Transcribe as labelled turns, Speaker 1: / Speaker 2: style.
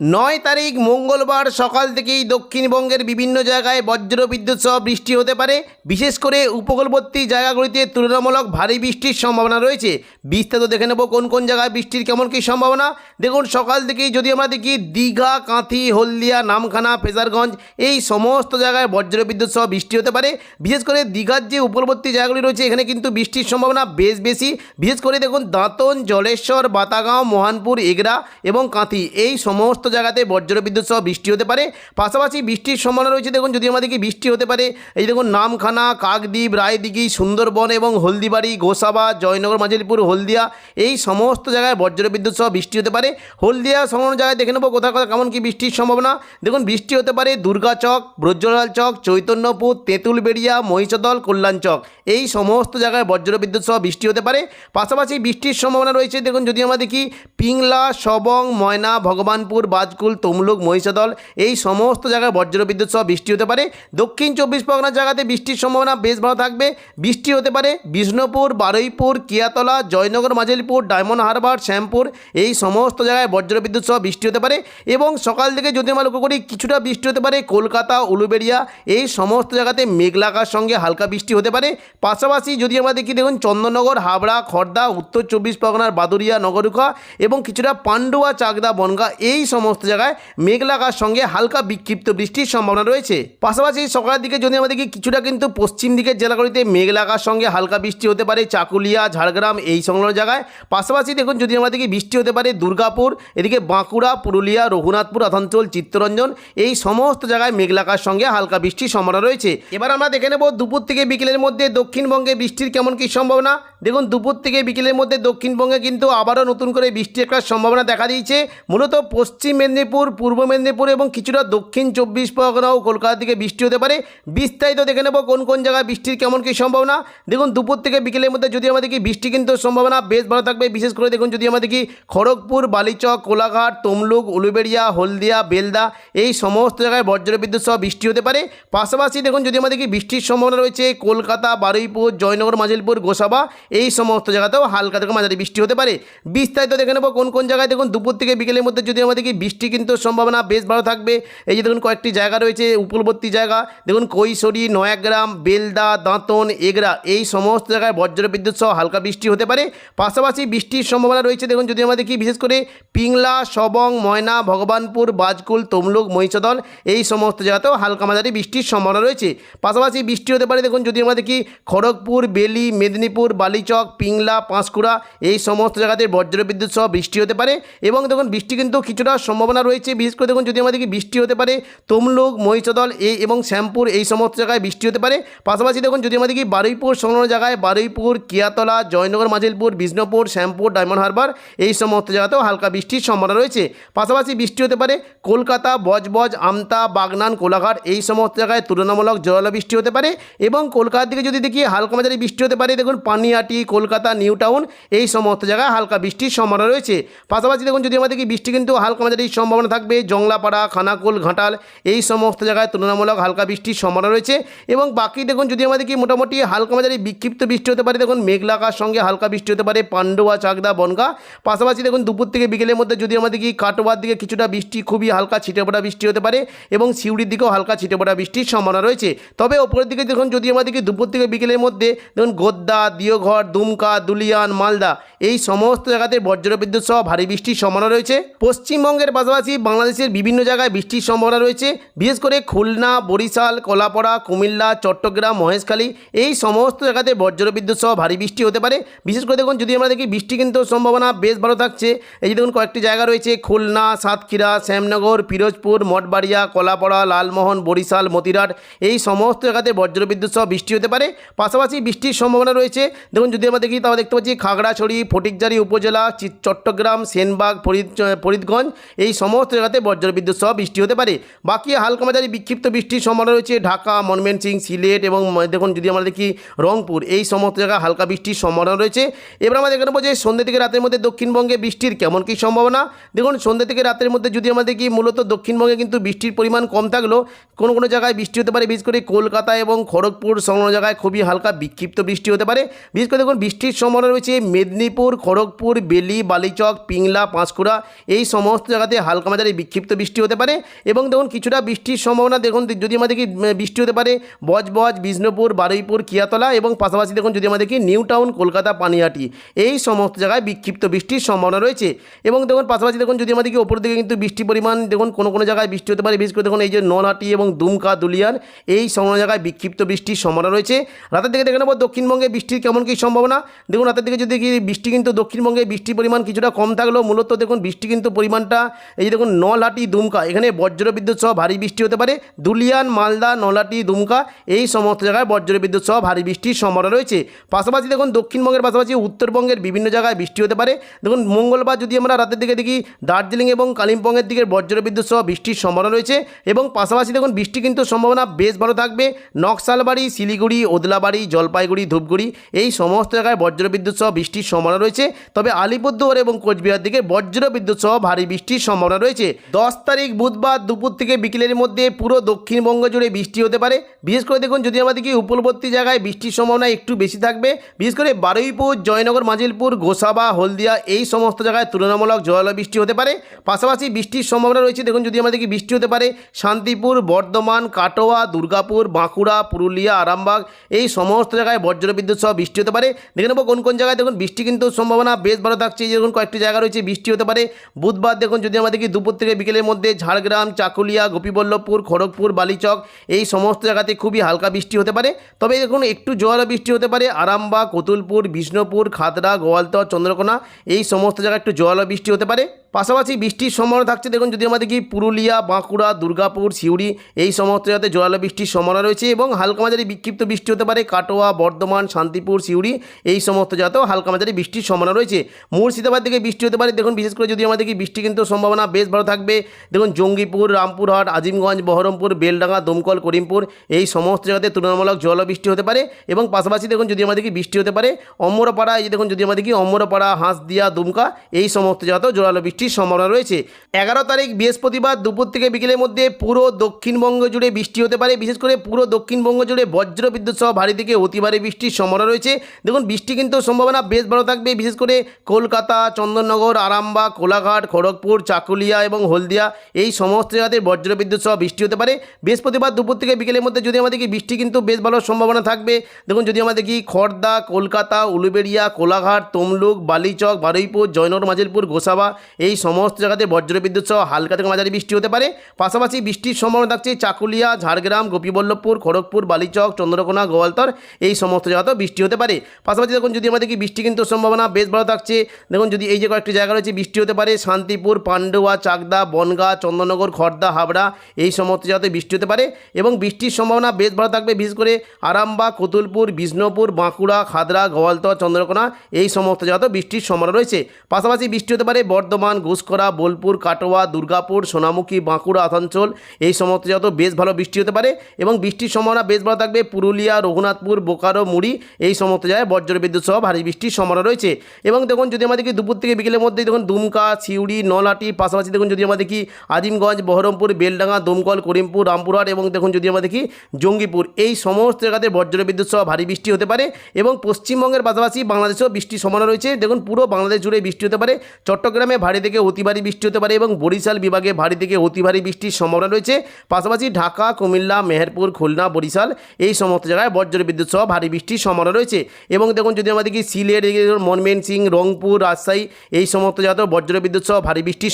Speaker 1: নয় তারিখ মঙ্গলবার সকাল থেকেই দক্ষিণবঙ্গের বিভিন্ন জায়গায় বজ্রবিদ্যুৎ সহ বৃষ্টি হতে পারে। বিশেষ করে উপকূলবর্তী জায়গাগুলিতে তুলনামূলক ভারী বৃষ্টির সম্ভাবনা রয়েছে। বিস্তারিত দেখে নেব কোন কোন জায়গায় বৃষ্টির কেমন কী সম্ভাবনা। দেখুন, সকাল থেকেই যদি আমরা দেখি দীঘা, কাঁথি, হলদিয়া, নামখানা, ফেজারগঞ্জ, এই সমস্ত জায়গায় বজ্রবিদ্যুৎ সহ বৃষ্টি হতে পারে। বিশেষ করে দীঘার যে উপকূলবর্তী জায়গাগুলি রয়েছে, এখানে কিন্তু বৃষ্টির সম্ভাবনা বেশ বেশি। বিশেষ করে দেখুন, দাঁতন, জলেশ্বর, বাতাগাঁও, মোহানপুর, এগরা এবং কাঁথি, এই সমস্ত জায়গাতে বজ্রবিদ্যুৎ সহ বৃষ্টি হতে পারে। পাশাপাশি বৃষ্টির সম্ভাবনা রয়েছে। দেখুন যদি আমাদেরকে বৃষ্টি হতে পারে, এই দেখুন, নামখানা, কাকদ্বীপ, রায়দিঘি, সুন্দরবন এবং হলদিবাড়ি, গোসাবা, জয়নগর মাঝিলপুর হলদিয়া, এই সমস্ত জায়গায় বজ্রবিদ্যুৎ সহ বৃষ্টি হতে পারে। হলদিয়া সংলগ্ন জায়গায় দেখে নেব কোথাও কোথাও কেমন কি বৃষ্টির সম্ভাবনা। দেখুন, বৃষ্টি হতে পারে দুর্গাচক ব্রজলাল চক, চৈতন্যপুর, তেঁতুলবেড়িয়া, মহিষদল, কল্যাণ চক। এই সমস্ত জায়গায় বজ্রবিদ্যুৎ সহ বৃষ্টি হতে পারে। পাশাপাশি বৃষ্টির সম্ভাবনা রয়েছে। দেখুন, যদি আমরা দেখি পিংলা, সবং, ময়না, ভগবানপুর বাজকুল, তমলুক, মহিষাদল, এই সমস্ত জায়গায় বজ্রবিদ্যুৎ সহ বৃষ্টি হতে পারে। দক্ষিণ চব্বিশ পরগনার জায়গাতে বৃষ্টির সম্ভাবনা বেশ ভালো থাকবে। বৃষ্টি হতে পারে বিষ্ণুপুর, বারুইপুর, কিয়াতলা, জয়নগর, মাঝেলিপুর, ডায়মন্ড হারবার, শ্যামপুর, এই সমস্ত জায়গায় বজ্রবিদ্যুৎ সহ বৃষ্টি হতে পারে এবং সকাল থেকে যদি আমরা লক্ষ্য করি কিছুটা বৃষ্টি হতে পারে কলকাতা, উলুবেড়িয়া, এই সমস্ত জায়গাতে মেঘলাকার সঙ্গে হালকা বৃষ্টি হতে পারে। পাশাপাশি যদি আমরা দেখি, দেখুন চন্দননগর, হাবড়া খড়দা উত্তর চব্বিশ পরগনার বাদুরিয়া নগরুখা এবং কিছুটা পান্ডুয়া, চাকদা, বনগা, এই সমস্ত জায়গায় মেঘলাকার সঙ্গে হালকা বিক্ষিপ্ত বৃষ্টির সম্ভাবনা রয়েছে। পাশাপাশি সকালের দিকে যদি দেখি কিছুটা কিন্তু পশ্চিম দিকের জেলাগুলিতে মেঘলাকার সঙ্গে হালকা বৃষ্টি হতে পারে, চাকুলিয়া, ঝাড়গ্রাম এই সংলগ্ন জায়গায়। পাশাপাশি দেখুন যদি দেখি বৃষ্টি হতে পারে, দুর্গাপুর, এদিকে বাঁকুড়া, পুরুলিয়া, রঘুনাথপুর আসানসোল চিত্তরঞ্জন এই সমস্ত জায়গায় মেঘলাকার সঙ্গে হালকা বৃষ্টির সম্ভাবনা রয়েছে। এবার আমরা দেখে নেব দুপুর থেকে বিকেলের মধ্যে দক্ষিণবঙ্গে বৃষ্টির কেমন কী সম্ভাবনা। দেখুন দুপুর থেকে বিকেলের মধ্যে দক্ষিণবঙ্গে কিন্তু আবারও নতুন করে বৃষ্টি একটা সম্ভাবনা দেখা দিয়েছে। মূলত পশ্চিম মেদিনীপুর, পূর্ব মেদিনীপুর এবং কিছুটা দক্ষিণ চব্বিশ পরগনা ও কলকাতা থেকে বৃষ্টি হতে পারে। বিস্তারিত দেখে নেব কোন কোন জায়গায় বৃষ্টির কেমন কী সম্ভাবনা। দেখুন, দুপুর থেকে বিকেলের মধ্যে যদি আমাদের কি বৃষ্টি কিন্তু সম্ভাবনা বেশ ভালো থাকবে। বিশেষ করে দেখুন, যদি আমাদের কি খড়গপুর, বালিচক, কোলাঘাট, তমলুক, উলুবেড়িয়া, হলদিয়া, বেলদা এই সমস্ত জায়গায় বজ্রবিদ্যুৎ সহ বৃষ্টি হতে পারে। পাশাপাশি দেখুন, যদি আমাদের কি বৃষ্টির সম্ভাবনা রয়েছে, কলকাতা, বারুইপুর, জয়নগর, মাজিলপুর, গোসাবা এই সমস্ত জায়গাতেও হালকা থেকে মাঝারি বৃষ্টি হতে পারে। বিস্তারিত দেখে নেব কোন কোন জায়গায়। দেখুন, দুপুর থেকে বিকেলের মধ্যে যদি আমাদের দেখি বৃষ্টি কিন্তু সম্ভাবনা বেশ ভালো থাকবে। এই যে দেখুন, কয়েকটি জায়গা রয়েছে, উপকূলবর্তী জায়গা। দেখুন, কৈশোরী, নয়াগ্রাম, বেলদা, দাঁতন, এগরা, এই সমস্ত জায়গায় বজ্রবিদ্যুৎ সহ হালকা বৃষ্টি হতে পারে। পাশাপাশি বৃষ্টির সম্ভাবনা রয়েছে, দেখুন, যদি আমরা দেখি বিশেষ করে পিংলা, সবং, ময়না, ভগবানপুর, বাজকুল, তমলুক, মহিষদল, এই সমস্ত জায়গাতেও হালকা মাঝারি বৃষ্টির সম্ভাবনা রয়েছে। পাশাপাশি বৃষ্টি হতে পারে, দেখুন, যদি আমরা দেখি খড়গপুর, বেলি, মেদিনীপুর, বালিচক, পিংলা, পাঁশকুড়া, এই সমস্ত জায়গাতে বজ্রবিদ্যুৎ সহ বৃষ্টি হতে পারে। এবং দেখুন, বৃষ্টি কিন্তু কিছুটা সম্ভাবনা রয়েছে। বিশেষ করে দেখুন, যদি দেখি বৃষ্টি হতে পারে, তমলুক, মহিষদল, এই এবং শ্যামপুর এই সমস্ত জায়গায় বৃষ্টি হতে পারে। পাশাপাশি দেখুন, যদি দেখি বারুইপুর সংলগ্ন জায়গায় বারুইপুর, কিয়াতলা, জয়নগর মাঝিলপুর বিষ্ণুপুর, শ্যামপুর, ডায়মন্ড হারবার এই সমস্ত জায়গাতেও হালকা বৃষ্টির সম্ভাবনা রয়েছে। পাশাপাশি বৃষ্টি হতে পারে, কলকাতা, বজবজ, আমতা, বাগনান, কোলাঘাট এই সমস্ত জায়গায় তুলনামূলক বৃষ্টি হতে পারে এবং কলকাতার দিকে যদি দেখি, হালকা মাঝারি বৃষ্টি হতে পারে, দেখুন, পানিয়াটি, কলকাতা, নিউ টাউন এই সমস্ত জায়গায় হালকা বৃষ্টির সম্ভাবনা রয়েছে। পাশাপাশি দেখুন, যদি দেখি বৃষ্টি কিন্তু হালকা মাঝারি সম্ভাবনা থাকবে। জংলাপাড়া, খানাকুল, ঘাটাল এই সমস্ত জায়গায় তুলনামূলক হালকা বৃষ্টির সম্ভাবনা রয়েছে এবং বাকি দেখুন, যদি আমরা দেখি মোটামুটি হালকা মাঝারি বিক্ষিপ্ত বৃষ্টি হতে পারে, দেখুন মেঘলাকার সঙ্গে হালকা বৃষ্টি হতে পারে, পান্ডুয়া, চাকদা, বনগা। পাশাপাশি দেখুন, দুপুর থেকে বিকেলের মধ্যে যদি আমরা দেখি কাটোয়ার দিকে কিছুটা বৃষ্টি, খুবই হালকা ছিটে পড়া বৃষ্টি হতে পারে এবং সিউড়ির দিকেও হালকা ছিটে পড়া বৃষ্টির সম্ভাবনা রয়েছে। তবে ওপরের দিকে দেখুন, যদি দেখি দুপুর থেকে বিকেলের মধ্যে দেখুন, গোদ্দা, দিওঘর, দুমকা, দুলিয়ান, মালদা এই সমস্ত জায়গাতে বজ্রবিদ্যুৎ সহ ভারী বৃষ্টির সম্ভাবনা রয়েছে। পশ্চিমবঙ্গের পাশাপাশি বাংলাদেশের বিভিন্ন জায়গায় বৃষ্টির সম্ভাবনা রয়েছে। বিশেষ করে খুলনা, বরিশাল, কলাপাড়া, কুমিল্লা, চট্টগ্রাম, মহেশখালী এই সমস্ত জায়গাতে বজ্রবিদ্যুৎ সহ ভারী বৃষ্টি হতে পারে। বিশেষ করে দেখুন, যদি আমরা দেখি, বৃষ্টি কিন্তু সম্ভাবনা বেশ ভালো থাকছে। এই যে দেখুন, কয়েকটি জায়গা রয়েছে, খুলনা, সাতক্ষীরা, শ্যামনগর পিরোজপুর মঠবাড়িয়া, কলাপাড়া, লালমোহন, বরিশাল, মতিরাট এই সমস্ত জায়গাতে বজ্রবিদ্যুৎ সহ বৃষ্টি হতে পারে। পাশাপাশি বৃষ্টির সম্ভাবনা রয়েছে। দেখুন, যদি আমরা দেখি, তাহলে দেখতে পাচ্ছি, খাগড়াছড়ি ফটিকজারি উপজেলা চট্টগ্রাম, সেনবাগ, ফরিদ, ফরিদগঞ্জ এই সমস্ত জায়গাতে বজ্রবিদ্যুৎ সহ বৃষ্টি হতে পারে। বাকি হালকা মাঝারি বিক্ষিপ্ত বৃষ্টির সম্ভাবনা রয়েছে ঢাকা, ময়মনসিংহ, সিলেট এবং দেখুন যদি আমরা দেখি রংপুর, এই সমস্ত জায়গায় হালকা বৃষ্টির সম্ভাবনা রয়েছে। এবার আমরা দেখে নেব যে সন্ধ্যে থেকে রাতের মধ্যে দক্ষিণবঙ্গে বৃষ্টির কেমন কী সম্ভাবনা। দেখুন, সন্ধ্যে থেকে রাতের মধ্যে যদি আমরা দেখি, মূলত দক্ষিণবঙ্গে কিন্তু বৃষ্টির পরিমাণ কম থাকলেও কোনো কোনো জায়গায় বৃষ্টি হতে পারে। বিশেষ করে কলকাতা এবং খড়গপুর সংলগ্ন জায়গায় খুবই হালকা বিক্ষিপ্ত বৃষ্টি হতে পারে। বিশেষ করে দেখুন, বৃষ্টির সম্ভাবনা রয়েছে মেদিনীপুর, খড়গপুর, বেলি, বালিচক, পিংলা, পাঁশকুড়া, এই সমস্ত জায়গাতে হালকা মাঝারি বিক্ষিপ্ত বৃষ্টি হতে পারে এবং দেখুন কিছুটা বৃষ্টির সম্ভাবনা, দেখুন যদি আমাদের কি বৃষ্টি হতে পারে বজবজ, বিষ্ণুপুর, বারুইপুর, কিয়াতলা এবং পাশাপাশি দেখুন যদি আমরা দেখি নিউ টাউন, কলকাতা, পানিহাটি, এই সমস্ত জায়গায় বিক্ষিপ্ত বৃষ্টির সম্ভাবনা রয়েছে। এবং দেখুন পাশাপাশি দেখুন যদি আমরা দেখি ওপর দিকে কিন্তু বৃষ্টি পরিমাণ, দেখুন কোনো কোনো জায়গায় বৃষ্টি হতে পারে, বিশেষ করে দেখুন এই যে নলহাটি এবং দুমকা, দুলিয়ান, এই সমস্ত জায়গায় বিক্ষিপ্ত বৃষ্টির সম্ভাবনা রয়েছে। রাতের দিকে দেখে নেব দক্ষিণবঙ্গে বৃষ্টির কেমন কী সম্ভাবনা। দেখুন রাতের দিকে যদি দেখি বৃষ্টি কিন্তু দক্ষিণবঙ্গে বৃষ্টির পরিমাণ কিছুটা কম থাকলেও মূলত দেখুন বৃষ্টি কিন্তু পরিমাণটা এই দেখুন নলহাটি দুমকা, এখানে বজ্র বিদ্যুৎ সহ ভারী বৃষ্টি হতে পারে। দুলিয়ান মালদা নলহাটি দুমকা, এই সমস্ত জায়গায় বজ্র বিদ্যুৎ সহ ভারী বৃষ্টির সম্ভাবনা রয়েছে। পাশাপাশি দেখুন, দক্ষিণবঙ্গের পাশাপাশি উত্তরবঙ্গের বিভিন্ন জায়গায় বৃষ্টি হতে পারে। দেখুন, মঙ্গলবার যদি আমরা রাতের দিকে দেখি, দার্জিলিং এবং কালিম্পংয়ের দিকে বজ্র বিদ্যুৎ সহ বৃষ্টির সম্ভাবনা রয়েছে এবং পাশাপাশি দেখুন, বৃষ্টি কিন্তু সম্ভাবনা বেশ ভালো থাকবে। নকশালবাড়ি, শিলিগুড়ি, ওদলাবাড়ি, জলপাইগুড়ি, ধূপগুড়ি, এই সমস্ত জায়গায় বজ্র বিদ্যুৎ সহ বৃষ্টির সম্ভাবনা রয়েছে। তবে আলিপুরদুয়ার এবং কোচবিহার দিকে বজ্র বিদ্যুৎ সহ ভারী বৃষ্টির সম্ভাবনা রয়েছে। দশ তারিখ বুধবার দুপুর থেকে বিকেলের মধ্যে পুরো দক্ষিণবঙ্গ জুড়ে বৃষ্টি হতে পারে। বিশেষ করে দেখুন, যদি আমাদেরকে উপলবর্তী জায়গায় বৃষ্টির সম্ভাবনা একটু বেশি থাকবে, বিশেষ করে বারুইপুর, জয়নগর, মাজিলপুর, গোসাবা, হলদিয়া এই সমস্ত জায়গায় তুলনামূলক জল বৃষ্টি হতে পারে। পাশাপাশি বৃষ্টির সম্ভাবনা রয়েছে, দেখুন, যদি আমাদেরকে বৃষ্টি হতে পারে, শান্তিপুর, বর্ধমান, কাটোয়া, দুর্গাপুর, বাঁকুড়া, পুরুলিয়া, আরামবাগ এই সমস্ত জায়গায় বজ্রবিদ্যুৎ সহ বৃষ্টি হতে পারে। দেখে নেব কোন কোন জায়গায়, দেখুন, বৃষ্টি কিন্তু সম্ভাবনা বেশ ভালো থাকছে। এই যে দেখুন, কয়েকটি জায়গা রয়েছে, বৃষ্টি হতে পারে। বুধবার দেখুন, যদি আমাদেরকে দুপুর থেকে বিকেলের মধ্যে ঝাড়গ্রাম, চাকুলিয়া, গোপীবল্লভপুর, খড়গপুর, বালিচক এই সমস্ত জায়গাতে খুবই হালকা বৃষ্টি হতে পারে। তবে দেখুন, একটু জোয়ারও বৃষ্টি হতে পারে। আরামবাগ, কতুলপুর, বিষ্ণুপুর, খাতড়া, গোয়ালতর, চন্দ্রকোনা এই সমস্ত জায়গায় একটু জোয়ারও বৃষ্টি হতে পারে। পাশাপাশি বৃষ্টির সম্ভাবনা থাকছে, দেখুন যদি আমাদের কি পুরুলিয়া, বাঁকুড়া, দুর্গাপুর, সিউড়ি এই সমস্ত জায়গাতে জোরালো বৃষ্টির সম্ভাবনা রয়েছে এবং হালকা মাঝারি বিক্ষিপ্ত বৃষ্টি হতে পারে। কাটোয়া, বর্ধমান, শান্তিপুর, সিউড়ি এই সমস্ত জায়গাতেও হালকা মাঝারি বৃষ্টির সম্ভাবনা রয়েছে। মুর্শিদাবাদ থেকে বৃষ্টি হতে পারে। দেখুন, বিশেষ করে যদি আমাদের কি বৃষ্টি কিন্তু সম্ভাবনা বেশ ভালো থাকবে। দেখুন, জঙ্গিপুর, রামপুরহাট, আজিমগঞ্জ, বহরমপুর, বেলডাঙ্গা, দমকল, করিমপুর, এই সমস্ত জায়গাতে তুলনামূলক জল বৃষ্টি হতে পারে। এবং পাশাপাশি দেখুন, যদি আমাদের কি বৃষ্টি হতে পারে, অমরপাড়া, এই দেখুন, যদি আমাদের কি অমরপাড়া, হাঁসদিয়া, দুমকা, এই সমস্ত জায়গাতেও জোরালো বৃষ্টির সম্ভাবনা রয়েছে। এগারো তারিখ বৃহস্পতিবার দুপুর থেকে বিকেলের মধ্যে পুরো দক্ষিণবঙ্গ জুড়ে বৃষ্টি হতে পারে। বিশেষ করে পুরো দক্ষিণবঙ্গ জুড়ে বজ্র বিদ্যুৎ সহ ভারী থেকে অতি ভারী বৃষ্টির সম্ভাবনা রয়েছে। দেখুন, বৃষ্টি কিন্তু সম্ভাবনা বেশ ভালো থাকবে। বিশেষ করে কলকাতা, চন্দননগর, আরামবাগ, কোলাঘাট, খড়গপুর চাকুলিয়া এবং হলদিয়া, এই সমস্ত জায়গাতে বজ্র বিদ্যুৎ সহ বৃষ্টি হতে পারে। বৃহস্পতিবার দুপুর থেকে বিকেলের মধ্যে যদি আমাদের কি বৃষ্টি কিন্তু বেশ ভালো সম্ভাবনা থাকবে। দেখুন, যদি আমাদের কি খড়দা কলকাতা, উলুবেড়িয়া, কোলাঘাট, তমলুক, বালিচক, বারুইপুর, জয়নগর মাজিলপুর গোসাবা, এই সমস্ত জায়গাতে বজ্রবিদ্যুৎ সহ হালকা থেকে মাঝারি বৃষ্টি হতে পারে। পাশাপাশি বৃষ্টির সম্ভাবনা থাকছে চাকুলিয়া, ঝাড়গ্রাম, গোপীবল্লভপুর, খড়গপুর, বালিচক, চন্দ্রকোনা, গোয়ালতর, এই সমস্ত জায়গাতেও বৃষ্টি হতে পারে। পাশাপাশি দেখুন, যদি আমাদের কি বৃষ্টি কিন্তু সম্ভাবনা বেশ ভালো থাকছে। দেখুন, যদি এই যে কয়েকটি জায়গা রয়েছে, বৃষ্টি হতে পারে। শান্তিপুর পান্ডুয়া, চাকদা, বনগা, চন্দননগর খড়দা হাবড়া এই সমস্ত জায়গাতে বৃষ্টি হতে পারে এবং বৃষ্টির সম্ভাবনা বেশ ভালো থাকবে, বিশেষ করে আরামবাগ, কতুলপুর, বিষ্ণুপুর, বাঁকুড়া, খাদরা গোয়ালতর চন্দ্রকোনা এই সমস্ত জায়গাতেও বৃষ্টির সম্ভাবনা রয়েছে। পাশাপাশি বৃষ্টি হতে পারে বর্ধমান ঘুষকরা বোলপুর, কাটোয়া, দুর্গাপুর, সোনামুখী, বাঁকুড়া, আসানসোল এই সমস্ত জায়গাতেও বেশ ভালো বৃষ্টি হতে পারে এবং বৃষ্টির সম্ভাবনা বেশ ভালো থাকবে। পুরুলিয়া, রঘুনাথপুর, বোকারো, মুড়ি এই সমস্ত জায়গায় বজ্র বিদ্যুৎ সহ ভারী বৃষ্টির সম্ভাবনা রয়েছে। এবং দেখুন যদি আমাদেরকে দুপুর থেকে বিকেলের মধ্যে দেখুন দুমকা, সিউড়ি, নলহাটি পাশাপাশি দেখুন যদি আমরা দেখি আজিমগঞ্জ, বহরমপুর, বেলডাঙ্গা, দমকল, করিমপুর, রামপুরহাট এবং দেখুন যদি আমরা দেখি জঙ্গিপুর, এই সমস্ত জায়গাতে বজ্র বিদ্যুৎ সহ ভারী বৃষ্টি হতে পারে এবং পশ্চিমবঙ্গের পাশাপাশি বাংলাদেশেও বৃষ্টির সম্ভাবনা রয়েছে। দেখুন পুরো বাংলাদেশ জুড়ে বৃষ্টি হতে পারে। চট্টগ্রামে ভারী থেকে অতি ভারী বৃষ্টি হতে পারে এবং বরিশাল বিভাগে ভারী থেকে অতি ভারী বৃষ্টির সম্ভাবনা রয়েছে। পাশাপাশি ঢাকা, কুমিল্লা, মেহেরপুর, খুলনা, বরিশাল এই সমস্ত জায়গায় বজ্র বিদ্যুৎ সহ ভারী বৃষ্টির সম্ভাবনা রয়েছে। এবং দেখুন যদি আমাদের কি সিলেট ধরুন ময়মনসিং রংপুর, রাজশাহী এই সমস্ত জায়গাতেও বজ্র বিদ্যুৎ সহ ভারী বৃষ্টির